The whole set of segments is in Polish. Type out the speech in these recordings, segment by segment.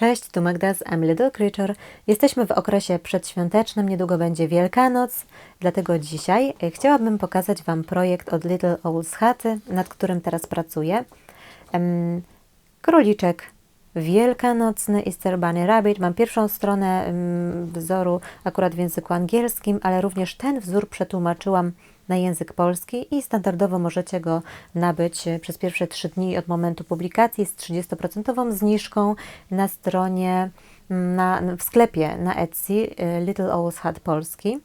Cześć, tu Magda z I'm Little Creature. Jesteśmy w okresie przedświątecznym, niedługo będzie Wielkanoc, dlatego dzisiaj e, chciałabym pokazać Wam projekt od Little Owl's Chaty, nad którym teraz pracuję. Króliczek wielkanocny Easter Bunny Rabbit. Mam pierwszą stronę em, wzoru akurat w języku angielskim, ale również ten wzór przetłumaczyłam na język polski i standardowo możecie go nabyć e, przez pierwsze 3 dni od momentu publikacji z 30% zniżką na stronie, mm, na, w sklepie na Etsy e, Little Owl's Hat Polski.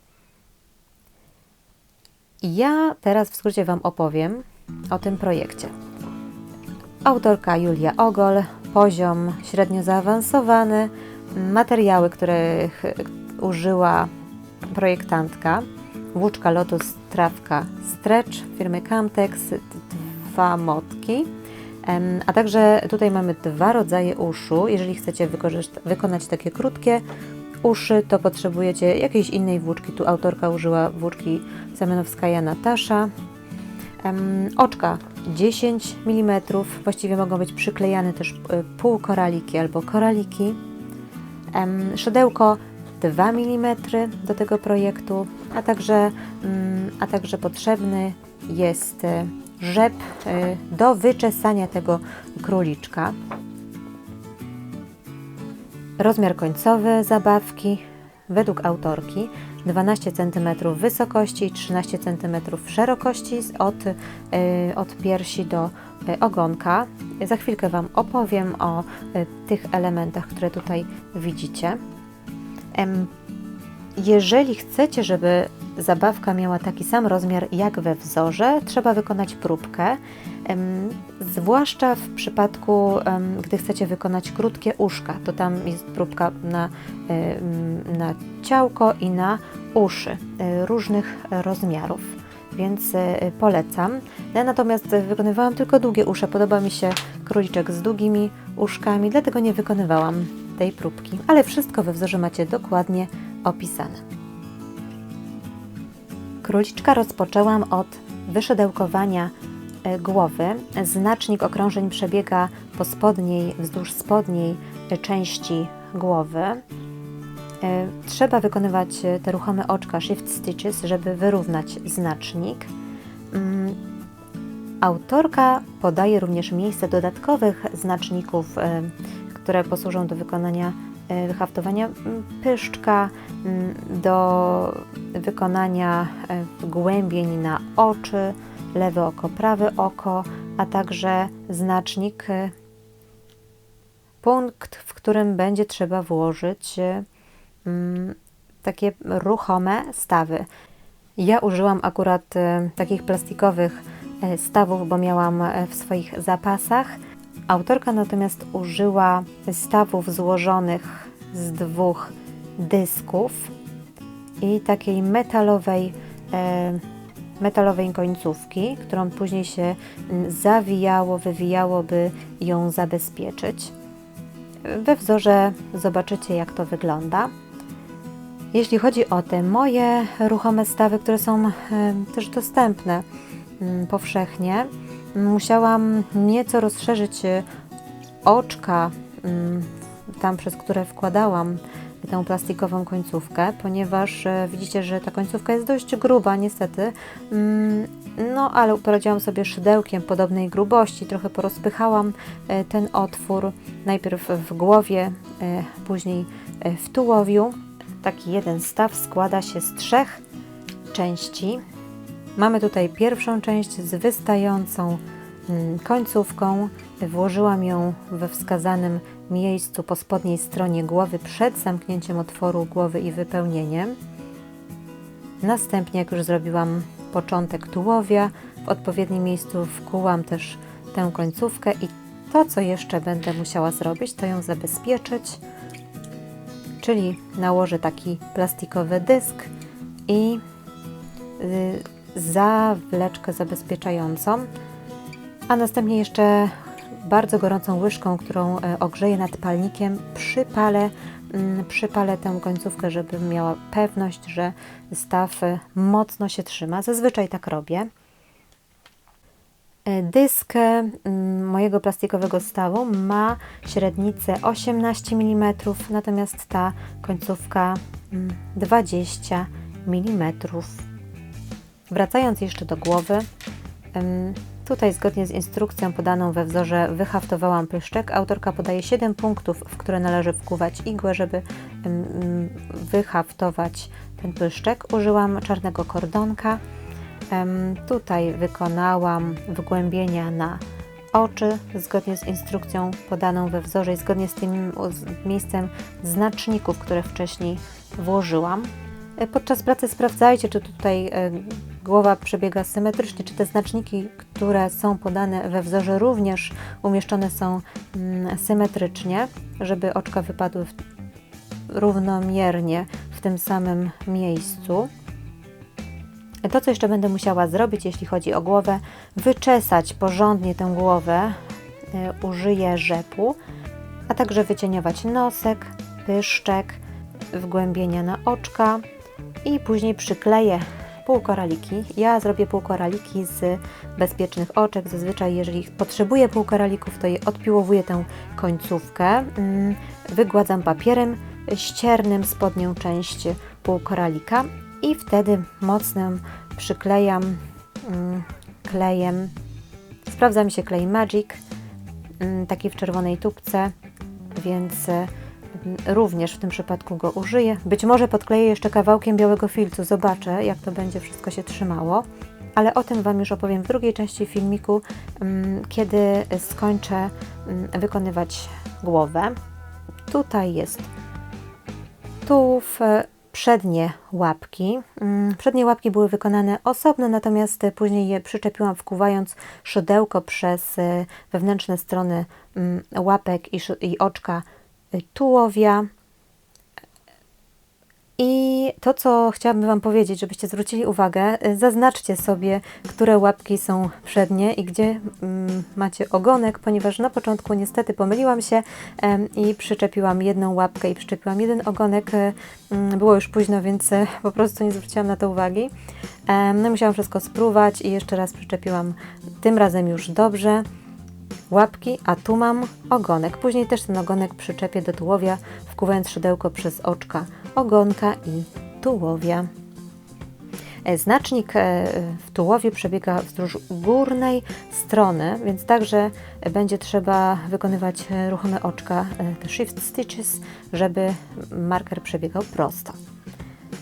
Ja teraz w skrócie Wam opowiem o tym projekcie. Autorka Julia Ogol, poziom średnio zaawansowany, materiały, których użyła projektantka, włóczka Lotus Trawka Stretch firmy Camtex, dwa motki, a także tutaj mamy dwa rodzaje uszu. Jeżeli chcecie wykonać takie krótkie uszy, to potrzebujecie jakiejś innej włóczki. Tu autorka użyła włóczki Semenowskaja Natasza. Oczka 10 mm, właściwie mogą być przyklejane też y, półkoraliki albo koraliki. Szydełko 2 mm do tego projektu, a także, mm, a także potrzebny jest y, rzep y, do wyczesania tego króliczka. Rozmiar końcowy zabawki według autorki 12 cm wysokości i 13 cm szerokości od, y, od piersi do y, ogonka. Za chwilkę Wam opowiem o y, tych elementach, które tutaj widzicie. Jeżeli chcecie, żeby zabawka miała taki sam rozmiar jak we wzorze, trzeba wykonać próbkę. Zwłaszcza w przypadku, gdy chcecie wykonać krótkie uszka, to tam jest próbka na, na ciałko i na uszy e, różnych rozmiarów, więc e, polecam. Ja natomiast wykonywałam tylko długie usze. Podoba mi się króliczek z długimi uszkami, dlatego nie wykonywałam tej próbki, ale wszystko we wzorze macie dokładnie opisane. Króliczka rozpoczęłam od wyszydełkowania e, głowy. Znacznik okrążeń przebiega po spodniej, wzdłuż spodniej e, części głowy. E, Trzeba wykonywać te ruchome oczka shift stitches, żeby wyrównać znacznik. Mm, Autorka podaje również miejsce dodatkowych znaczników, które posłużą do wykonania e, wyhaftowania mm, pyszczka, do wykonania e, głębień na oczy, lewe oko, prawe oko, a także znacznik, e, punkt, w którym będzie trzeba włożyć takie ruchome stawy. Ja użyłam akurat takich plastikowych stawów, bo miałam w swoich zapasach. Autorka natomiast użyła stawów złożonych z dwóch dysków i takiej metalowej, e, metalowej końcówki, którą później się mm, zawijało, wywijało, by ją zabezpieczyć. We wzorze zobaczycie, jak to wygląda. Jeśli chodzi o te moje ruchome stawy, które są e, też dostępne mm, powszechnie, musiałam nieco rozszerzyć e, oczka, mm, tam przez które wkładałam tę plastikową końcówkę, ponieważ e, widzicie, że ta końcówka jest dość gruba, niestety. Mm, No, ale poradziłam sobie szydełkiem podobnej grubości, trochę porozpychałam e, ten otwór, najpierw w głowie, później w tułowiu. Taki jeden staw składa się z trzech części. Mamy tutaj pierwszą część z wystającą mm, końcówką. Włożyłam ją we wskazanym miejscu po spodniej stronie głowy przed zamknięciem otworu głowy i wypełnieniem. Następnie, jak już zrobiłam początek tułowia, w odpowiednim miejscu wkułam też tę końcówkę i to, co jeszcze będę musiała zrobić, to ją zabezpieczyć, czyli nałożę taki plastikowy dysk i y, zawleczkę zabezpieczającą, a następnie jeszcze bardzo gorącą łyżką, którą e, ogrzeję nad palnikiem, przypalę, mm, przypalę tę końcówkę, żeby miała pewność, że staw e, mocno się trzyma. Zazwyczaj tak robię. E, Dysk, mm, mojego plastikowego stawu ma średnicę 18 mm, natomiast ta końcówka mm, 20 mm. Wracając jeszcze do głowy, tutaj zgodnie z instrukcją podaną we wzorze wyhaftowałam pyszczek. Autorka podaje 7 punktów, w które należy wkuwać igłę, żeby wyhaftować ten pyszczek. Użyłam czarnego kordonka. Tutaj wykonałam wgłębienia na oczy, zgodnie z instrukcją podaną we wzorze i zgodnie z tym miejscem znaczników, które wcześniej włożyłam. E, Podczas pracy sprawdzajcie, czy tutaj e, głowa przebiega symetrycznie, czy te znaczniki, które są podane we wzorze również umieszczone są mm, symetrycznie, żeby oczka wypadły równomiernie w tym samym miejscu. To, co jeszcze będę musiała zrobić, jeśli chodzi o głowę, wyczesać porządnie tę głowę, y, użyję rzepu, a także wycieniować nosek, pyszczek, wgłębienia na oczka i później przykleję półkoraliki. Ja zrobię półkoraliki z bezpiecznych oczek. Zazwyczaj, jeżeli potrzebuję półkoralików, to je odpiłowuję tę końcówkę, mm, wygładzam papierem ściernym spodnią część półkoralika i wtedy mocnym przyklejam mm, klejem. Sprawdza mi się klej Magic, mm, taki w czerwonej tubce, więc również w tym przypadku go użyję. Być może podkleję jeszcze kawałkiem białego filcu, zobaczę jak to będzie wszystko się trzymało. Ale o tym Wam już opowiem w drugiej części filmiku, mm, kiedy skończę mm, wykonywać głowę. Tutaj jest tułów, e, przednie łapki. Mm, Przednie łapki były wykonane osobno, natomiast później je przyczepiłam wkuwając szydełko przez e, wewnętrzne strony łapek i, oczka tułowia. I to, co chciałabym Wam powiedzieć, żebyście zwrócili uwagę, y, zaznaczcie sobie, które łapki są przednie i gdzie mm, macie ogonek, ponieważ na początku niestety pomyliłam się em, i przyczepiłam jedną łapkę i przyczepiłam jeden ogonek. e, mm, Było już późno, więc po prostu nie zwróciłam na to uwagi. Em, No musiałam wszystko spróbować i jeszcze raz przyczepiłam tym razem już dobrze łapki, a tu mam ogonek. Później też ten ogonek przyczepię do tułowia, wkuwając szydełko przez oczka ogonka i tułowia. E, Znacznik e, w tułowie przebiega wzdłuż górnej strony, więc także będzie trzeba wykonywać e, ruchome oczka, shift stitches, żeby marker przebiegał prosto.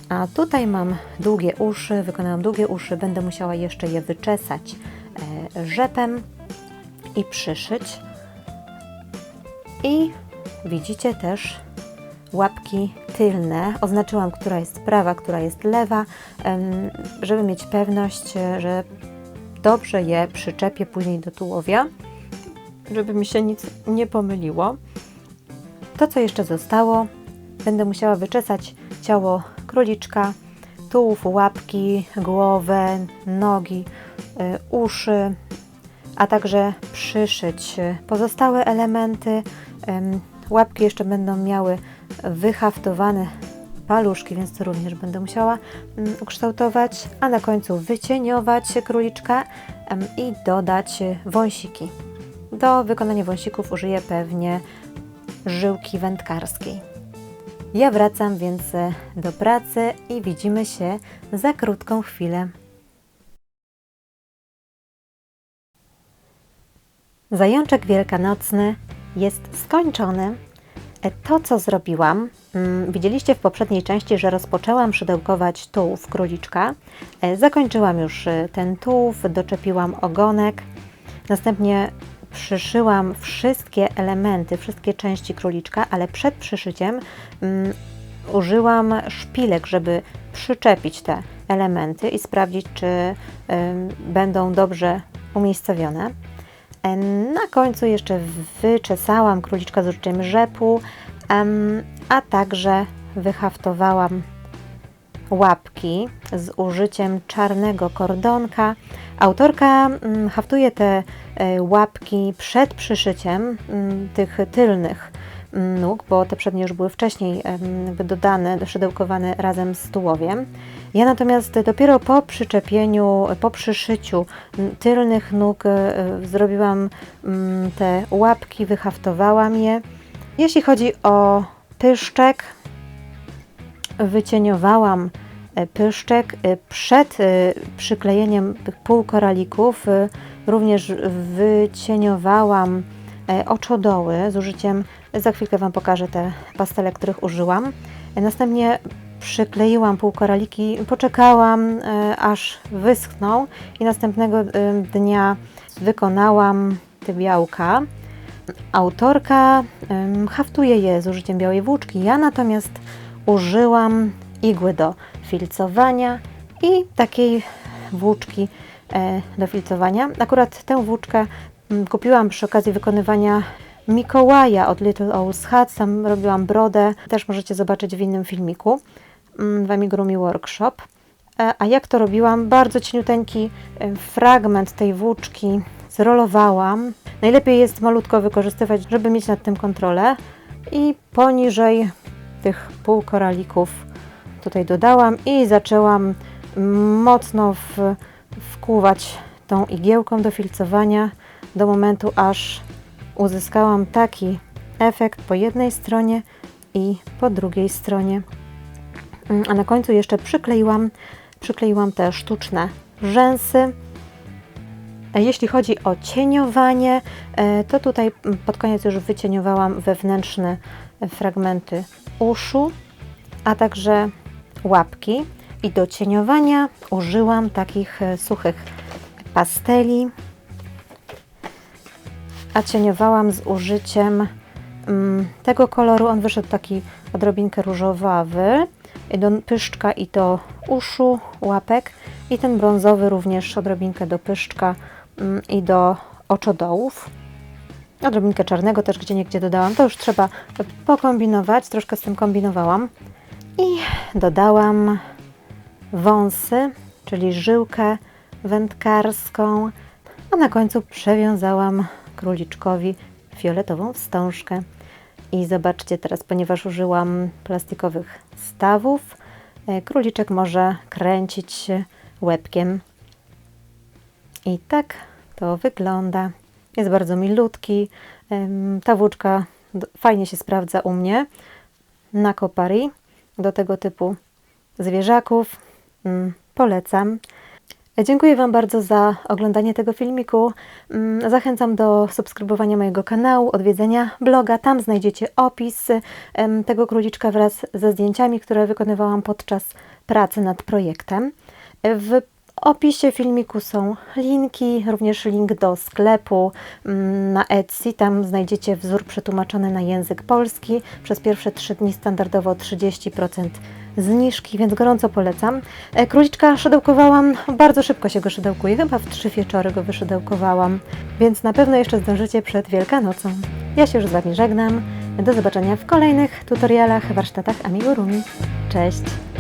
A tutaj mam długie uszy, wykonałam długie uszy, będę musiała jeszcze je wyczesać rzepem i przyszyć. I widzicie też łapki tylne. Oznaczyłam, która jest prawa, która jest lewa, żeby mieć pewność, że dobrze je przyczepię później do tułowia, żeby mi się nic nie pomyliło. To, co jeszcze zostało, będę musiała wyczesać ciało króliczka, tułów, łapki, głowę, nogi, y, uszy, a także przyszyć pozostałe elementy. Em, Łapki jeszcze będą miały wyhaftowane paluszki, więc to również będę musiała mm, ukształtować, a na końcu wycieniować króliczka i dodać wąsiki. Do wykonania wąsików użyję pewnie żyłki wędkarskiej. Ja wracam więc e, do pracy i widzimy się za krótką chwilę. Zajączek wielkanocny jest skończony. E, To, co zrobiłam, mm, widzieliście w poprzedniej części, że rozpoczęłam szydełkować tułów króliczka. E, Zakończyłam już e, ten tułów, doczepiłam ogonek. Następnie przyszyłam wszystkie elementy, wszystkie części króliczka, ale przed przyszyciem mm, użyłam szpilek, żeby przyczepić te elementy i sprawdzić, czy ym, będą dobrze umiejscowione. Na końcu jeszcze wyczesałam króliczka z użyciem rzepu, a także wyhaftowałam łapki z użyciem czarnego kordonka. Autorka mm, haftuje te e, łapki przed przyszyciem mm, tych tylnych nóg, bo te przednie już były wcześniej dodane, doszydełkowane razem z tułowiem. Ja natomiast dopiero po przyczepieniu, po przyszyciu m, tylnych nóg e, zrobiłam mm, te łapki, wyhaftowałam je. Jeśli chodzi o pyszczek, wycieniowałam e, pyszczek e, przed e, przyklejeniem tych półkoralików. e, Również wycieniowałam e, oczodoły z użyciem, za chwilkę Wam pokażę te pastele, których użyłam. E, Następnie przykleiłam półkoraliki, poczekałam e, aż wyschną i następnego e, dnia wykonałam te białka. Autorka haftuje je z użyciem białej włóczki. Ja natomiast użyłam igły do filcowania i takiej włóczki e, do filcowania. Akurat tę włóczkę kupiłam przy okazji wykonywania Mikołaja od Little Owl's Hut. Tam robiłam brodę. Też możecie zobaczyć w innym filmiku mm, w Amigurumi Workshop. E, A jak to robiłam? Bardzo cieniuteńki e, fragment tej włóczki zrolowałam. Najlepiej jest malutko wykorzystywać, żeby mieć nad tym kontrolę. I poniżej tych półkoralików tutaj dodałam i zaczęłam mocno w, wkłuwać tą igiełką do filcowania do momentu, aż uzyskałam taki efekt po jednej stronie i po drugiej stronie. Mm, A na końcu jeszcze przykleiłam, przykleiłam te sztuczne rzęsy. E, Jeśli chodzi o cieniowanie, e, to tutaj mm, pod koniec już wycieniowałam wewnętrzne fragmenty uszu, a także łapki. I do cieniowania użyłam takich e, suchych pasteli, a cieniowałam z użyciem mm, tego koloru. On wyszedł taki odrobinkę różowawy do pyszczka i do uszu, łapek i ten brązowy również odrobinkę do pyszczka mm, i do oczodołów. Odrobinkę czarnego też gdzie niegdzie dodałam. To już trzeba pokombinować. Troszkę z tym kombinowałam. I dodałam wąsy, czyli żyłkę wędkarską, a na końcu przewiązałam króliczkowi fioletową wstążkę. I zobaczcie teraz, ponieważ użyłam plastikowych stawów, e, króliczek może kręcić się łebkiem. I tak to wygląda. Jest bardzo milutki. Ta włóczka fajnie się sprawdza u mnie na kopari do tego typu zwierzaków. Mm, Polecam. Dziękuję Wam bardzo za oglądanie tego filmiku. Mm, Zachęcam do subskrybowania mojego kanału, odwiedzenia bloga. Tam znajdziecie opis tego króliczka wraz ze zdjęciami, które wykonywałam podczas pracy nad projektem. W opisie filmiku są linki, również link do sklepu mm, na Etsy. Tam znajdziecie wzór przetłumaczony na język polski. Przez pierwsze 3 dni standardowo 30% zniżki, więc gorąco polecam. E, Króliczka szydełkowałam, bardzo szybko się go szydełkuje, chyba w trzy wieczory go wyszydełkowałam, więc na pewno jeszcze zdążycie przed Wielkanocą. Ja się już z Wami żegnam. Do zobaczenia w kolejnych tutorialach, warsztatach Amigurumi. Cześć!